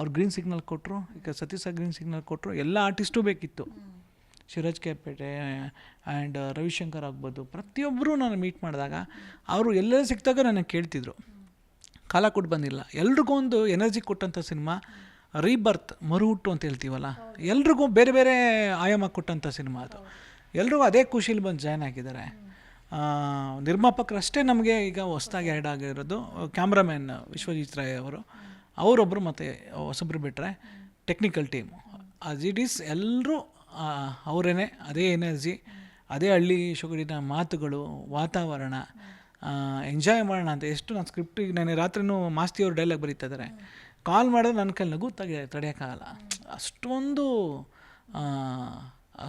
ಅವ್ರು green signal ಕೊಟ್ಟರು ಈಗ ಸತೀಶ ಗ್ರೀನ್ ಸಿಗ್ನಲ್ ಕೊಟ್ಟರು ಎಲ್ಲ ಆರ್ಟಿಸ್ಟು ಬೇಕಿತ್ತು. ಶಿರಾಜ್ ಕೆಪೇಟೆ ಆ್ಯಂಡ್ ರವಿಶಂಕರ್ ಆಗ್ಬೋದು. ಪ್ರತಿಯೊಬ್ಬರೂ ನಾನು ಮೀಟ್ ಮಾಡಿದಾಗ ಅವರು ಎಲ್ಲೆಲ್ಲಿ ಸಿಕ್ಕಿದಾಗ ನನಗೆ ಕೇಳ್ತಿದ್ರು. ಕಾಲ ಕೊಟ್ಟು ಬಂದಿಲ್ಲ. ಎಲ್ರಿಗೂ ಒಂದು ಎನರ್ಜಿ ಕೊಟ್ಟಂಥ ಸಿನಿಮಾ ರೀಬರ್ತ್ ಮರುಹುಟ್ಟು ಅಂತ ಹೇಳ್ತೀವಲ್ಲ, ಎಲ್ರಿಗೂ ಬೇರೆ ಬೇರೆ ಆಯಾಮ ಕೊಟ್ಟಂಥ ಸಿನಿಮಾ ಅದು. ಎಲ್ರಿಗೂ ಅದೇ ಖುಷಿಲಿ ಬಂದು ಜಾಯ್ನ್ ಆಗಿದ್ದಾರೆ. ನಿರ್ಮಾಪಕರಷ್ಟೇ ನಮಗೆ ಈಗ ಹೊಸ್ದಾಗಿ ಆ್ಯಡ್ ಆಗಿರೋದು ಕ್ಯಾಮ್ರಾಮ್ಯಾನ್ ವಿಶ್ವಜಿತ್ ರಾಯ್ ಅವರು. ಅವರೊಬ್ಬರು ಮತ್ತು ಹೊಸಬ್ರು ಬಿಟ್ಟರೆ technical team as it is ಎಲ್ಲರೂ ಅವರೇನೆ, ಅದೇ ಎನರ್ಜಿ ಅದೇ ಹಳ್ಳಿ ಶುಗಡಿನ ಮಾತುಗಳು, ವಾತಾವರಣ ಎಂಜಾಯ್ ಮಾಡೋಣ ಅಂತ ಎಷ್ಟು ನಾನು ಸ್ಕ್ರಿಪ್ಟಿಗೆ ನಾನು ರಾತ್ರಿನೂ ಮಾಸ್ತಿಯವರು ಡೈಲಾಗ್ ಬರೀತಾ ಇದ್ದಾರೆ ಕಾಲ್ ಮಾಡಿದ್ರೆ ನನ್ನ ಕೈಲಿ ನಗು ತಗ, ತಡೆಯೋಕ್ಕಾಗಲ್ಲ. ಅಷ್ಟೊಂದು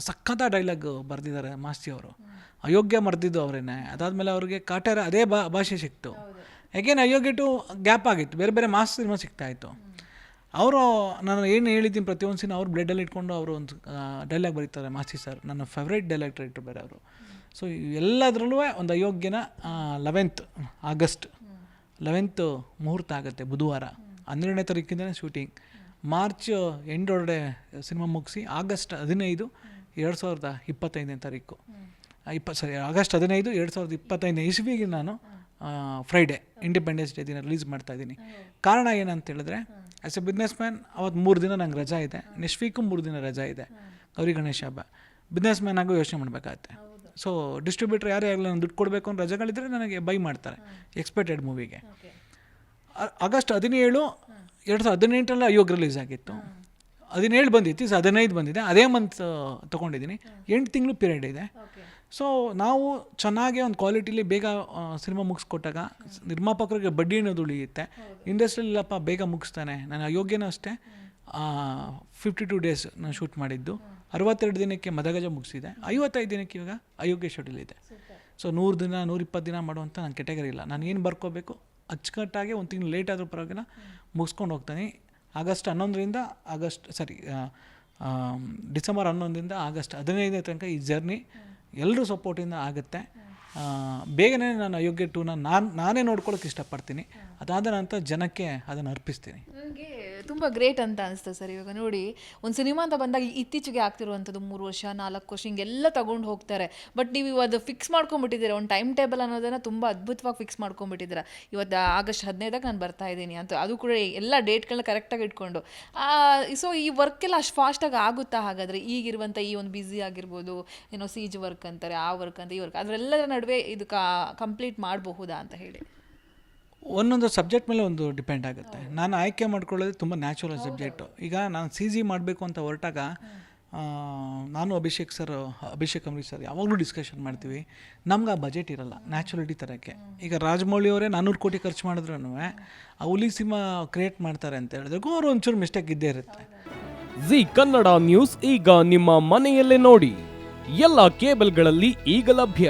ಸಖತ್ತ ಡೈಲಾಗ್ ಬರೆದಿದ್ದಾರೆ ಮಾಸ್ತಿಯವರು ಅಯೋಗ್ಯ ಮರೆದಿದ್ದು ಅವರೇನೆ. ಅದಾದಮೇಲೆ ಅವ್ರಿಗೆ ಕಾಟಾರ ಅದೇ ಭಾಷೆ ಸಿಕ್ತು. ಯಾಕೆಂದ್ರೆ ಅಯೋಗ್ಯ ಟು ಗ್ಯಾಪ್ ಆಗಿತ್ತು. ಬೇರೆ ಬೇರೆ ಮಾಸ್ ಸಿನಿಮಾ ಸಿಗ್ತಾ ಇತ್ತು ಅವರು ನಾನು ಏನು ಹೇಳಿದ್ದೀನಿ ಪ್ರತಿಯೊಂದು ಸಿನಿಮಾ ಅವ್ರು ಬ್ಲಡ್ಡಲ್ಲಿ ಇಟ್ಕೊಂಡು ಅವರು ಒಂದು ಡೈಲಾಗ್ ಬರೀತಾರೆ, ಮಾಸ್ತಿ ಸರ್ ನನ್ನ ಫೇವ್ರೇಟ್ ಡೈಲಾಗ್ ರೈಟರ್ ಬೇರೆ ಅವರು. ಸೊ ಎಲ್ಲದರಲ್ಲೂ ಒಂದು ಅಯೋಗ್ಯನ ಲೆವೆಂತ್ ಆಗಸ್ಟ್ ಲೆವೆಂತ್ ಮುಹೂರ್ತ ಆಗುತ್ತೆ, ಬುಧವಾರ. ಹನ್ನೆರಡನೇ ತಾರೀಕಿಂದನೇ ಶೂಟಿಂಗ್ ಮಾರ್ಚ್ ಎಂಟೊಳಗಡೆ ಸಿನಿಮಾ ಮುಗಿಸಿ, ಆಗಸ್ಟ್ ಹದಿನೈದು, ಎರಡು ಸಾವಿರದ ಇಪ್ಪತ್ತೈದನೇ ತಾರೀಕು. ಇಪ್ಪ ಸರಿ ಆಗಸ್ಟ್ ಹದಿನೈದು, ಎರಡು ಸಾವಿರದ ಇಪ್ಪತ್ತೈದನೇ ಇಸ್ವಿಗೆ ನಾನು ಫ್ರೈಡೇ ಇಂಡಿಪೆಂಡೆನ್ಸ್ ಡೇ ದಿನ ರಿಲೀಸ್ ಮಾಡ್ತಾ ಇದ್ದೀನಿ. ಕಾರಣ ಏನಂತ ಹೇಳಿದ್ರೆ ಆ್ಯಸ್ ಎ ಬಿಸ್ನೆಸ್ ಮ್ಯಾನ್ ಅವತ್ತು ಮೂರು ದಿನ ನಂಗೆ ರಜಾ ಇದೆ. ನೆಕ್ಸ್ಟ್ ವೀಕು ಮೂರು ದಿನ ರಜಾ ಇದೆ. ಗೌರಿ ಗಣೇಶ ಹಬ್ಬ. ಬಿಸ್ನೆಸ್ ಮ್ಯಾನ್ ಆಗೋ ಯೋಚನೆ ಮಾಡಬೇಕಾಗತ್ತೆ. ಸೊ ಡಿಸ್ಟ್ರಿಬ್ಯೂಟರ್ ಯಾರೇ ಆಗಲಿ ನಾನು ದುಡ್ಡು ಕೊಡಬೇಕು ಅಂತ ರಜೆಗಳಿದ್ರೆ ನನಗೆ ಬೈ ಮಾಡ್ತಾರೆ ಎಕ್ಸ್ಪೆಕ್ಟೆಡ್ ಮೂವಿಗೆ ಆಗಸ್ಟ್ ಹದಿನೇಳು, ಎರಡು ಸಾವಿರದ ಹದಿನೆಂಟರಲ್ಲಿ ಅಯೋಗ್ ರಿಲೀಸ್ ಆಗಿತ್ತು. ಹದಿನೇಳು ಬಂದಿತ್ತು ಸೊ ಹದಿನೈದು ಬಂದಿದೆ. ಅದೇ ಮಂತ್ ತೊಗೊಂಡಿದ್ದೀನಿ. ಎಂಟು ತಿಂಗಳು ಪೀರಿಯಡ್ ಇದೆ. ಸೊ ನಾವು ಚೆನ್ನಾಗಿ ಒಂದು ಕ್ವಾಲಿಟಿಲಿ ಬೇಗ ಸಿನಿಮಾ ಮುಗಿಸ್ಕೊಟ್ಟಾಗ ನಿರ್ಮಾಪಕರಿಗೆ ಬಡ್ಡಿ ಅನ್ನೋದು ಉಳಿಯುತ್ತೆ. ಇಂಡಸ್ಟ್ರಿಯಲ್ಲಪ್ಪ ಬೇಗ ಮುಗಿಸ್ತಾನೆ. ನಾನು ಅಯೋಗ್ಯನೂ ಅಷ್ಟೇ. ಫಿಫ್ಟಿ ಟು ಡೇಸ್ ನಾನು ಶೂಟ್ ಮಾಡಿದ್ದು. ಅರವತ್ತೆರಡು ದಿನಕ್ಕೆ ಮದಗಜ ಮುಗಿಸಿದೆ. ಐವತ್ತೈದು ದಿನಕ್ಕೆ ಇವಾಗ ಅಯೋಗ್ಯ ಶೆಡ್ಯೂಲ್ ಇದೆ. ಸೊ ನೂರು ದಿನ ನೂರಿಪ್ಪತ್ತು ದಿನ ಮಾಡುವಂಥ ನನ್ನ ಕೆಟಗರಿ ಇಲ್ಲ. ನಾನು ಏನು ಬರ್ಕೋಬೇಕು? ಅಚ್ಚುಕಟ್ಟಾಗಿ ಒಂದು ತಿಂಗಳು ಲೇಟ್ ಆದರೂ ಪರವಾಗಿಲ್ಲ ಮುಗಿಸ್ಕೊಂಡು ಹೋಗ್ತಾನೆ. ಆಗಸ್ಟ್ ಹನ್ನೊಂದರಿಂದ ಆಗಸ್ಟ್ ಸಾರಿ ಡಿಸೆಂಬರ್ ಹನ್ನೊಂದರಿಂದ ಆಗಸ್ಟ್ ಹದಿನೈದನೇ ತನಕ ಈ ಜರ್ನಿ ಎಲ್ಲರೂ ಸಪೋರ್ಟಿಂದ ಆಗುತ್ತೆ. ಬೇಗನೆ ನಾನು ಅಯೋಗ್ಯ ಟೂನ ನಾನು, ನಾನೇ ನೋಡ್ಕೊಳಕ್ಕೆ ಇಷ್ಟಪಡ್ತೀನಿ. ಅದಾದ ನಂತರ ಜನಕ್ಕೆ ಅದನ್ನು ಅರ್ಪಿಸ್ತೀನಿ. ತುಂಬ ಗ್ರೇಟ್ ಅಂತ ಅನಿಸ್ತು ಸರ್ ಇವಾಗ ನೋಡಿ, ಒಂದು ಸಿನಿಮಾ ಅಂತ ಬಂದಾಗ ಇತ್ತೀಚೆಗೆ ಆಗ್ತಿರುವಂಥದ್ದು ಮೂರು ವರ್ಷ, ನಾಲ್ಕು ವರ್ಷ ಹಿಂಗೆಲ್ಲ ತಗೊಂಡು ಹೋಗ್ತಾರೆ. ಬಟ್ ನೀವು ಇವತ್ತು ಫಿಕ್ಸ್ ಮಾಡ್ಕೊಂಡ್ಬಿಟ್ಟಿದ್ದೀರಾ, ಒಂದು ಟೈಮ್ ಟೇಬಲ್ ಅನ್ನೋದನ್ನು ತುಂಬ ಅದ್ಭುತವಾಗಿ ಫಿಕ್ಸ್ ಮಾಡ್ಕೊಂಡ್ಬಿಟ್ಟಿದ್ದೀರಾ. ಇವತ್ತು ಆಗಸ್ಟ್ ಹದಿನೈದಾಗ ನಾನು ಬರ್ತಾ ಇದ್ದೀನಿ ಅಂತ, ಅದು ಕೂಡ ಎಲ್ಲ ಡೇಟ್ಗಳನ್ನ ಕರೆಕ್ಟಾಗಿ ಇಟ್ಕೊಂಡು. ಸೊ ಈ ವರ್ಕೆಲ್ಲ ಅಷ್ಟು ಫಾಸ್ಟಾಗಿ ಆಗುತ್ತಾ ಹಾಗಾದರೆ? ಈಗಿರುವಂಥ ಈ ಒಂದು ಬ್ಯುಸಿ ಆಗಿರ್ಬೋದು, ಏನೋ ಸೀಜ್ ವರ್ಕ್ ಅಂತಾರೆ, ಆ ವರ್ಕ್ ಅಂತ ಈ ವರ್ಕ್ ಅದರೆಲ್ಲರ ನಡುವೆ ಇದು ಕಂಪ್ಲೀಟ್ ಮಾಡಬಹುದಾ ಅಂತ ಹೇಳಿ. ಒಂದೊಂದು ಸಬ್ಜೆಕ್ಟ್ ಮೇಲೆ ಒಂದು ಡಿಪೆಂಡ್ ಆಗುತ್ತೆ. ನಾನು ಆಯ್ಕೆ ಮಾಡ್ಕೊಳ್ಳೋದು ತುಂಬ ನ್ಯಾಚುರಲ್ ಸಬ್ಜೆಕ್ಟು ಈಗ ನಾನು ಸಿ ಜಿ ಮಾಡಬೇಕು ಅಂತ ಹೊರಟಾಗ ನಾನು ಅಭಿಷೇಕ್ ಸರ್ ಅಭಿಷೇಕ್ ಅಂಬರೀಶ್ ಸರ್ ಯಾವಾಗಲೂ ಡಿಸ್ಕಷನ್ ಮಾಡ್ತೀವಿ. ನಮ್ಗೆ ಆ ಬಜೆಟ್ ಇರಲ್ಲ ನ್ಯಾಚುರಲಿಟಿ ತರೋಕ್ಕೆ. ಈಗ ರಾಜಮೌಳಿ ಅವರೇ ನಾನ್ನೂರು ಕೋಟಿ ಖರ್ಚು ಮಾಡಿದ್ರೂ ಆ ಹುಲಿ ಸಿನಿಮಾ ಕ್ರಿಯೇಟ್ ಮಾಡ್ತಾರೆ ಅಂತ ಹೇಳಿದ್ರೆ. ಅವ್ರು ಒಂಚೂರು ಮಿಸ್ಟೇಕ್ ಇದ್ದೇ ಇರುತ್ತೆ. ಜಿ ಕನ್ನಡ ನ್ಯೂಸ್ ಈಗ ನಿಮ್ಮ ಮನೆಯಲ್ಲೇ ನೋಡಿ. ಎಲ್ಲ ಕೇಬಲ್ಗಳಲ್ಲಿ ಈಗ ಲಭ್ಯ.